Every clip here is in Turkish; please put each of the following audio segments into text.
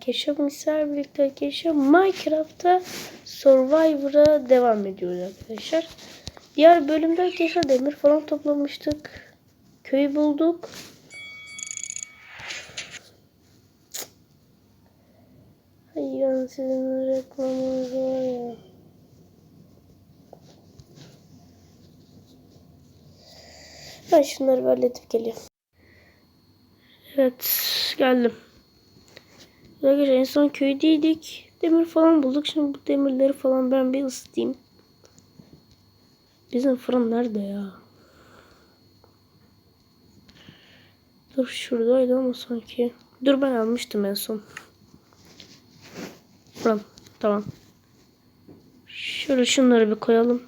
Keşif misal birlikte keşif Minecraft'ta Survivor'a devam ediyoruz arkadaşlar. Diğer bölümde arkadaşlar demir falan toplamıştık. Köyü bulduk. Hayır sizin reklamınız var ya. Ben şunları halledip geliyorum. Evet geldim. Arkadaşlar en son köydeydik. Demir falan bulduk. Şimdi bu demirleri falan ben bir ısıtayım. Bizim fırın nerede ya? Dur şuradaydı ama sanki. Dur ben almıştım en son. Fırın. Tamam. Şöyle şunları bir koyalım.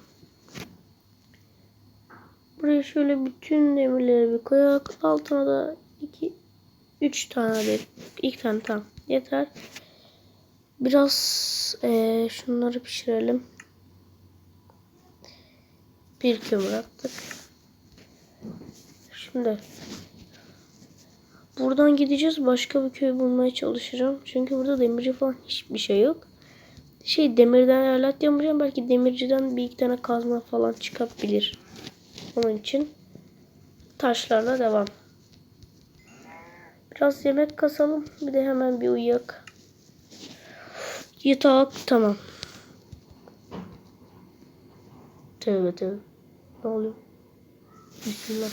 Buraya şöyle bütün demirleri bir koyak. Altına da iki, üç tane de, iki tane tamam yeter. Biraz eee, şunları pişirelim. Bir kömür attık. Şimdi buradan gideceğiz. Başka bir köy bulmaya çalışacağım. Çünkü burada demirci falan hiçbir şey yok. Şey demirden alet yapacağım. Belki demirciden bir iki tane kazma falan çıkabilir. Onun için taşlarla devam. Biraz yemek kasalım. Bir de hemen bir uyuyak. Yatak tamam. Tövbe tövbe. Ne oluyor? Bismillah.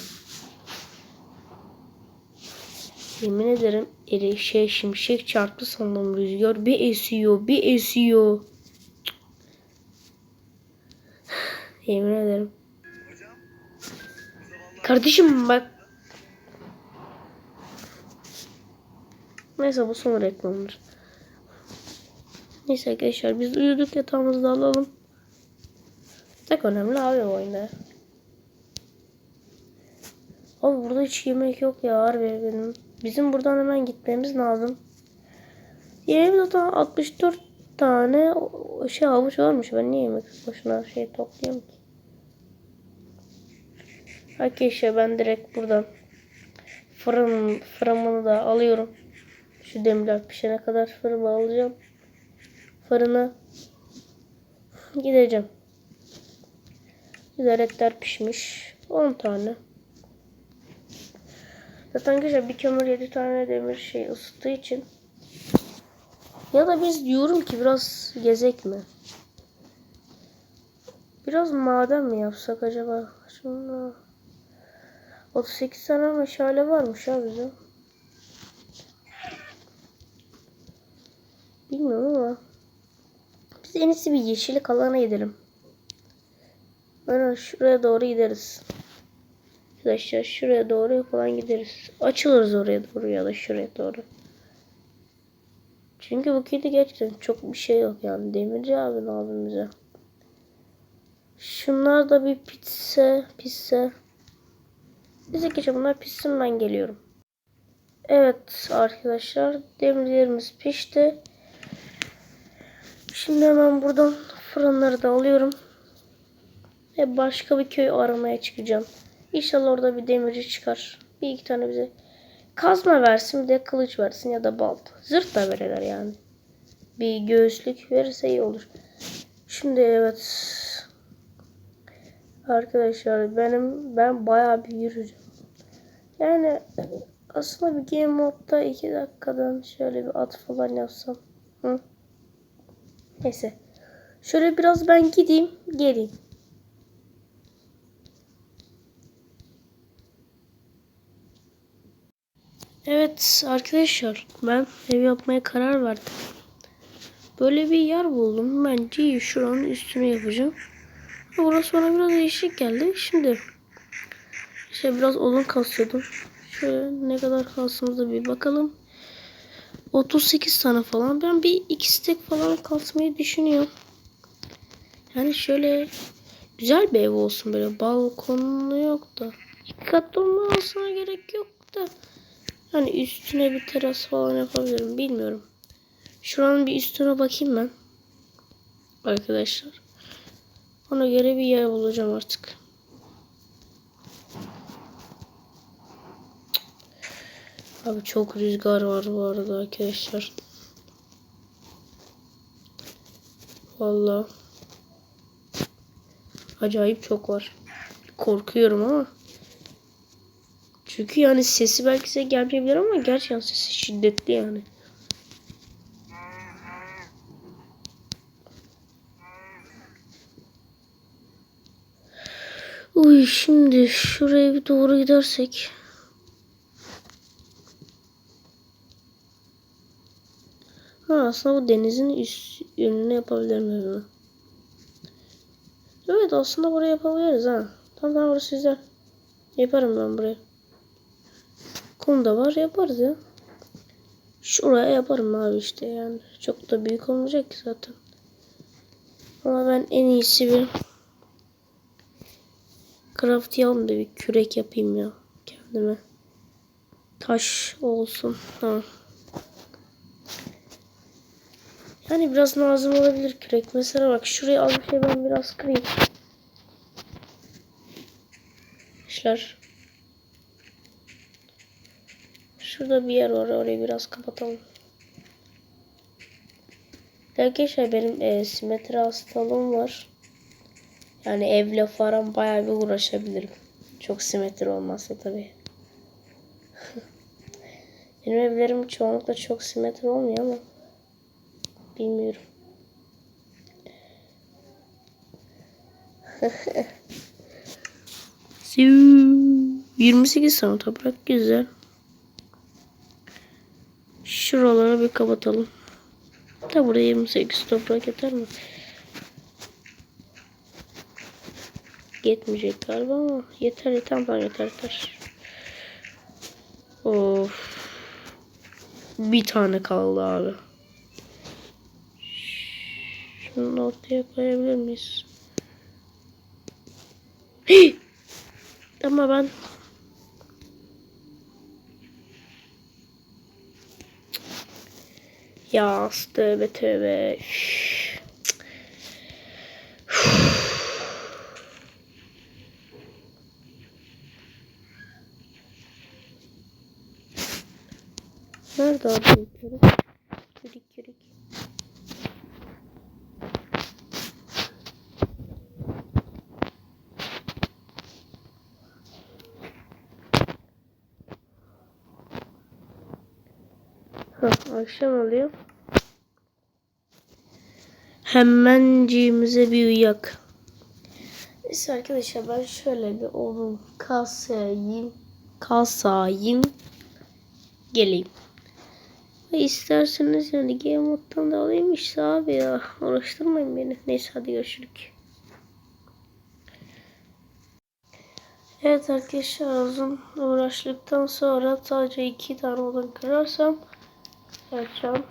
Yemin ederim eri şey şimşek çarptı sandım rüzgar. Bir esiyor bir esiyor. Cık. Yemin ederim. Kardeşim bak. Neyse bu son reklamdır. Neyse arkadaşlar biz uyuduk yatağımızda alalım. Tek önemli abi bu oyunda. Abi burada hiç yemek yok ya harbi benim. Bizim buradan hemen gitmemiz lazım. Yemeğimiz zaten 64 tane şey havuç varmış. Ben niye yemek boşuna şey toplayayım ki? Arkadaşlar ben direkt buradan fırın fırınımı da alıyorum. Şu demirler pişene kadar fırını alacağım. Fırına gideceğim. Güzel etler pişmiş. 10 tane. Zaten arkadaşlar bir kömür 7 tane demir şey ısıttığı için. Ya da biz diyorum ki biraz gezek mi? Biraz maden mi yapsak acaba? Şunu 38 tane meşale varmış ha bizim. Bilmiyorum ama. Biz en iyisi bir yeşillik alana gidelim. Böyle şuraya doğru gideriz. Arkadaşlar şuraya doğru falan gideriz. Açılırız oraya doğru ya da şuraya doğru. Çünkü bu kedi gerçekten çok bir şey yok yani. Demirci abi abimize. Şunlar da bir pizza, pizza. Bize geçen bunlar pişsin ben geliyorum. Evet arkadaşlar demirlerimiz pişti. Şimdi hemen buradan fırınları da alıyorum. Ve başka bir köy aramaya çıkacağım. İnşallah orada bir demirci çıkar. Bir iki tane bize kazma versin bir de kılıç versin ya da balta. Zırt da verirler yani. Bir göğüslük verirse iyi olur. Şimdi evet. Arkadaşlar benim ben bayağı bir yürüyeceğim. Yani aslında bir game modda 2 dakikadan şöyle bir at falan yapsam. Hı? Neyse. Şöyle biraz ben gideyim geleyim. Evet arkadaşlar ben ev yapmaya karar verdim. Böyle bir yer buldum. Bence şuranın üstünü yapacağım. Burası bana biraz değişik geldi. Şimdi işte biraz odun kasıyordum. Şöyle ne kadar kastığımıza bir bakalım. 38 tane falan. Ben bir iki stek falan kasmayı düşünüyorum. Yani şöyle güzel bir ev olsun böyle balkonlu yok da. İki katlı olmasına gerek yok da. Hani üstüne bir teras falan yapabilirim bilmiyorum. Şuranın bir üstüne bakayım ben. Arkadaşlar. Ona göre bir yer bulacağım artık. Abi çok rüzgar var bu arada arkadaşlar. Valla. Acayip çok var. Korkuyorum ama. Çünkü yani sesi belki size gelmeyebilir ama gerçekten sesi şiddetli yani. Uy şimdi şuraya bir doğru gidersek. Aslında bu denizin üst yönünü yapabilirim evime. Evet aslında buraya yapabiliriz ha. Tamam tamam burası güzel. Yaparım ben buraya. Kum da var yaparız ya. Şuraya yaparım abi işte yani. Çok da büyük olmayacak ki zaten. Ama ben en iyisi bir craftlayalım da bir kürek yapayım ya kendime. Taş olsun. Ha. Yani biraz lazım olabilir kürek. Mesela bak şuraya az bir şey ben biraz kırayım. Arkadaşlar. Şurada bir yer var. Orayı biraz kapatalım. Arkadaşlar benim e, simetri hastalığım var. Yani evle falan bayağı bir uğraşabilirim. Çok simetri olmazsa tabii. benim evlerim çoğunlukla çok simetri olmuyor ama bilmiyorum. Siu. 28 tane toprak güzel. Şuraları bir kapatalım. Da buraya 28 toprak yeter mi? Yetmeyecek galiba ama yeter yeter tamam yeter yeter. Of. Bir tane kaldı abi. Şunu ortaya koyabilir miyiz? Ama ben Ya tövbe tövbe. Üf. Nerede abi kürek? Kürek kürek. Hah, akşam oluyor. Hemenciğimize bir uyak. Neyse arkadaşlar ben şöyle bir onun kasayım. Kasayım. Geleyim. Ve isterseniz yani game moddan da alayım işte abi ya. Uğraştırmayın beni. Neyse hadi görüşürük. Evet arkadaşlar uzun uğraştıktan sonra sadece iki tane odun kırarsam Evet şu an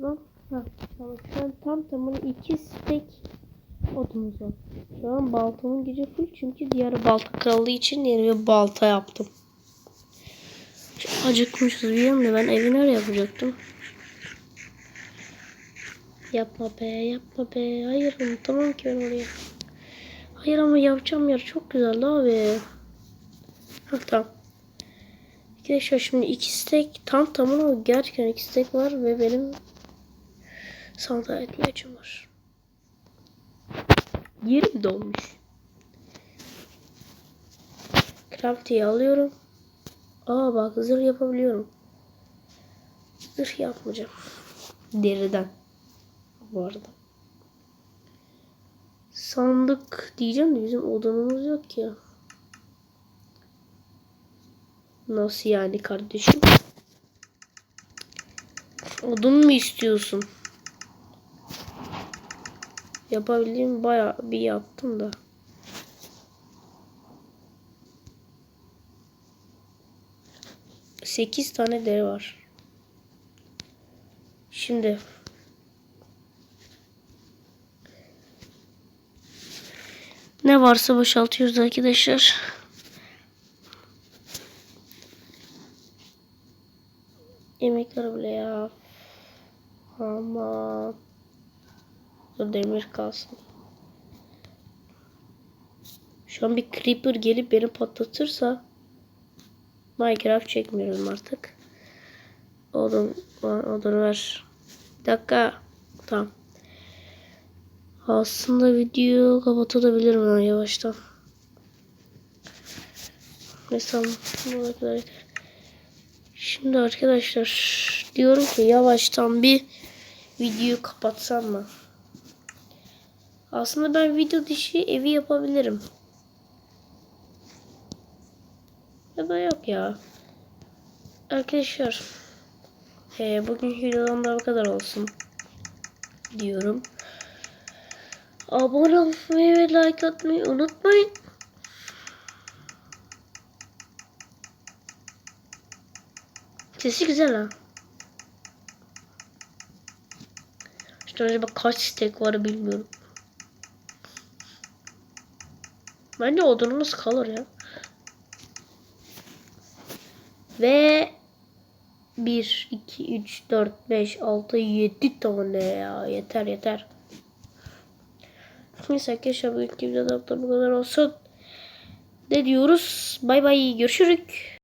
Tamam. Ha. Şu an tam tamına iki stek odumuz var. Şu an baltamın gücü full çünkü diğer balta kırıldığı için yeni bir balta yaptım. Acıkmışız biliyorum da ben evi nereye yapacaktım? Yapma be yapma be. Hayır tamam ki ben oraya. Hayır ama yapacağım yer çok güzeldi abi. Ha tamam. Arkadaşlar şimdi iki stek tam tamına gerçekten iki stek var ve benim sandığa ihtiyacım var. Yerim dolmuş. Crafty'yi alıyorum. Aa bak zırh yapabiliyorum. Zırh yapmayacağım. Deriden. Bu arada. Sandık diyeceğim de bizim odanımız yok ya. Nasıl yani kardeşim? Odun mu istiyorsun? Yapabildiğim bayağı bir yaptım da. Sekiz tane deri var. Şimdi ne varsa boşaltıyoruz arkadaşlar. Yemekler bile ya. Ama Dur demir kalsın. Şu an bir creeper gelip beni patlatırsa Minecraft çekmiyorum artık. Odun, odun ver. Bir dakika. Tamam. Aslında video kapatabilirim ha yavaştan. Mesela bu arkadaşlar. Şimdi arkadaşlar diyorum ki yavaştan bir videoyu kapatsam mı? Aslında ben video dışı evi yapabilirim. Ya da yok ya. Arkadaşlar. He, bugünkü videodan da bu kadar olsun. Diyorum. Abone olmayı ve like atmayı unutmayın. Sesi güzel ha. İşte acaba kaç stek var bilmiyorum. Bence odunumuz kalır ya. Ve 1, 2, 3, 4, 5, 6, 7 tane ya. Yeter yeter. Neyse arkadaşlar bugünkü videoda bu kadar olsun. Ne diyoruz? Bay bay görüşürük.